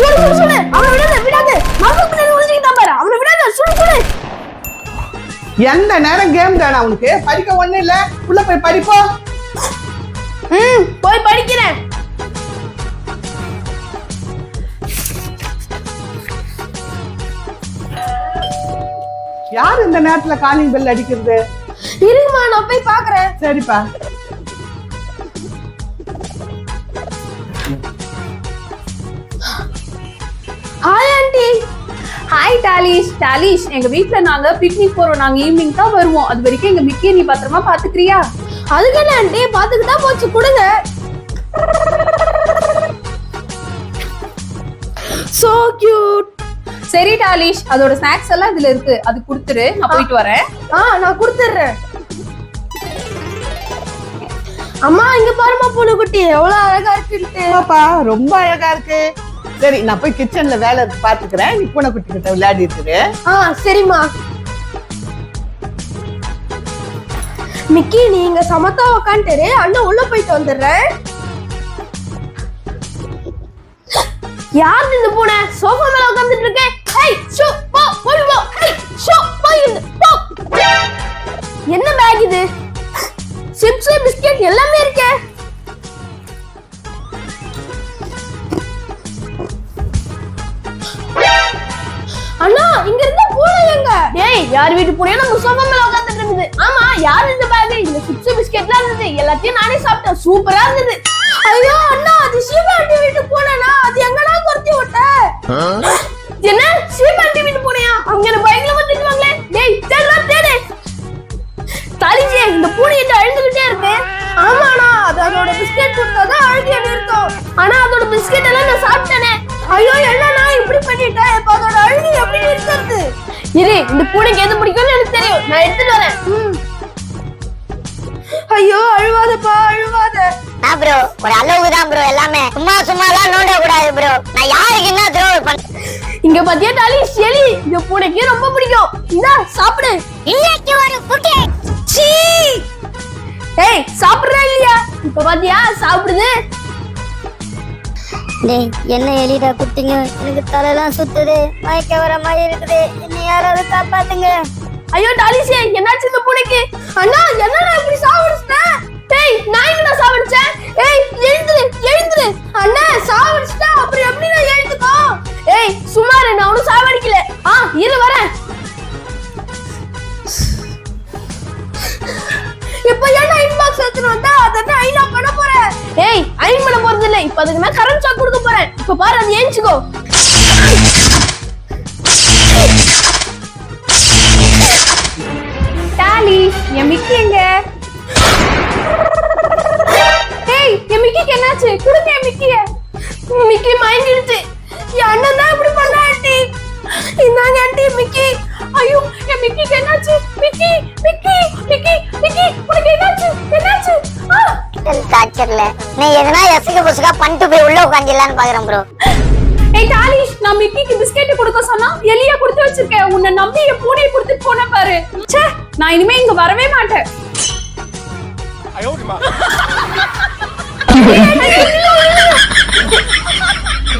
சுடு சுடு சுடு. அவனை விடாத விடாத. மரத்து பின்னாடி ஒளிஞ்சுக்கிட்டான் பாரு. அவனை விடாத சுடு சுடு. எந்த நேரம் கேம் தானே அவனுக்கு படிக்க ஒண்ணும் இல்ல. உள்ள போய் படிப்போ? ம் போய் படிக்கிறேன். யார் இந்த நேரத்துல காலிங் பெல் அடிக்கிறது? இருங்கம்மா நான் போய் பாக்குறேன் சரிப்பா. ஹாய் ஆண்டி ஹாய் டாலிஷ் டாலிஷ் எங்க வீட்ல நாங்க பிக்னிக் போறோம். நாங்க ஈவினிங் தான் வருவோம். அது வரைக்கும் எங்க மிக்கிய நீ பத்திரமா பாத்துக்கிறியா? அதுக்கு என்ன ஆண்டி பாத்துக்கிட்டா போச்சு. கொடுங்க. சோ கியூட் சரி டாலிஷ் அதோட ஸ்நாக்ஸ் எல்லாம் இதுல இருக்கு. அது கொடுத்துரு. நான் போயிட்டு வரேன். ஆ நான் கொடுத்துட்றேன். அம்மா இங்க பாருமா புழுக்குட்டி எவ்வளவு அழகா இருக்குன்ட்டு. பாப்பா ரொம்ப அழகா இருக்கு. சரி நான் போய் கிச்சன்ல வேலை இருக்கு பாத்துக்கிறேன் நீ பூனைக்குட்டி கிட்ட விளையாடி இருக்குது ஆ சரிம்மா. மிக்கி நீங்க சமத்தா உக்காந்துரு. அண்ணன் உள்ள போயிட்டு வந்துடுறேன். யார் நின்னு போன? சோஃபா மேல உட்கார்ந்துட்டு இருக்கேன் ஹேய் ஷோ போ போய் போ. ஹேய் ஷோ போய் போ. என்ன பேக் இது? சிப்ஸ் பிஸ்கெட் எல்லாமே இருக்கே. இங்க இருந்த பூனை எங்க? டேய் யார் வீட்டு பூனையோ நம்ம சோஃபா மேல உட்கார்ந்துட்டு இருக்குது ஆமா யார் இந்த பேக் இந்த சிப்ஸ் பிஸ்கெட்லாம் இருந்தது. எல்லாத்தையும் நானே சாப்பிட்டேன். சூப்பரா இருந்தது. ஐயோ அண்ணா அது சீமா ஆண்டி வீட்டு பூனைனா? அது எங்கடா குறைச்சி விட்ட என்ன? சீமா ஆண்டி வீட்டு பூனையா? அவங்க என்ன பயங்கரமா திட்டுவாங்களே டேய் தேடுடா தேடு. தாலிஜி இந்த பூனை என்ன அழுதுகிட்டே இருக்கு. ஆமாண்ணா அது அதோட பிஸ்கெட் கொடுத்தாதான் அழுகி நிறுத்தும் ஆனா அதோட பிஸ்கெட் எல்லாம் நான் சாப்பிட்டேனே. ஐயோ என்னண்ணா இப்படி பண்ணிட்டா? இப்ப அதோட எப்படி நிறுத்துறது இரு இந்த பூனைக்கு எது பிடிக்கும்னு எனக்கு தெரியும். நான் எடுத்துட்டு வரேன். ஐயோ அழுவாதப்பா அழுவாத. ஆ ப்ரோ ஒரு அளவுக்கு தான் ப்ரோ எல்லாமே. சும்மா சும்மா நோண்ட கூடாது ப்ரோ நான் யாருக்கு என்ன துரோகம் பண்ண இங்க பாத்தியா டாலி? செலி இந்த பூனைக்கு ரொம்ப பிடிக்கும். இந்தா சாப்பிடு. இன்னைக்கு ஒரு சீ ஏய் சாப்பிடுறா இல்லையா? இப்ப பாத்தியா சாப்பிடுது. டேய் என்ன எலிடா குட்டிங்க? எனக்கு தலையெல்லாம் சுத்துது. மயக்க வர மாதிரி இருக்குது. என்ன யாராவது காப்பாத்துங்க. ஐயோ டாலிசே என்னாச்சு இந்த பூனைக்கு? அண்ணா என்னடா இப்படி சாவடிச்சிட்ட? டேய் நான் எங்கடா சாவடிச்சேன்? ஏய் எழுந்துரு எழுந்துரு. அண்ணா சாவடிச்சிட்டா. அப்புறம் எப்படி நான் எழுந்துக்கோ? ஏய் சுமார் நான் ஒன்னும் சாவடிக்கல. ஆ இரு வரேன். இப்போ ஏன் அயன் பாக்ஸ் எடுத்துட்டு வந்தா? அதை ஐனா பண்ண போறேன் ஏய் ஐன் பண்ண போறது இல்லை இப்போ அதுக்கு நான் கரண்ட் இப்ப பாரு அது ஏஞ்சுக்கோ. டாலிஷ் என் மிக்கி எங்க? ஏய் என் மிக்கிக்கு என்னாச்சு? கொடுங்க என் மிக்கிய. மிக்கி மயங்கிடுச்சு. என் அண்ணன் தான் இப்படி பண்ண ஆ! டார்ச்சர்ல நீ எதனா எசுக்கு புசுக்கா பண்ணிட்டு போய் உள்ள உட்காந்துலான்னு பாக்குறேன் ப்ரோ ஏய் டாலிஷ் நான் மிக்கிக்கு பிஸ்கெட் கொடுக்க சொன்னா எலியா கொடுத்து வச்சிருக்கேன். உன்னை நம்பி என் பூனையை கொடுத்துட்டு போன பாரு. நான் இனிமே இங்க வரவே மாட்டேன்.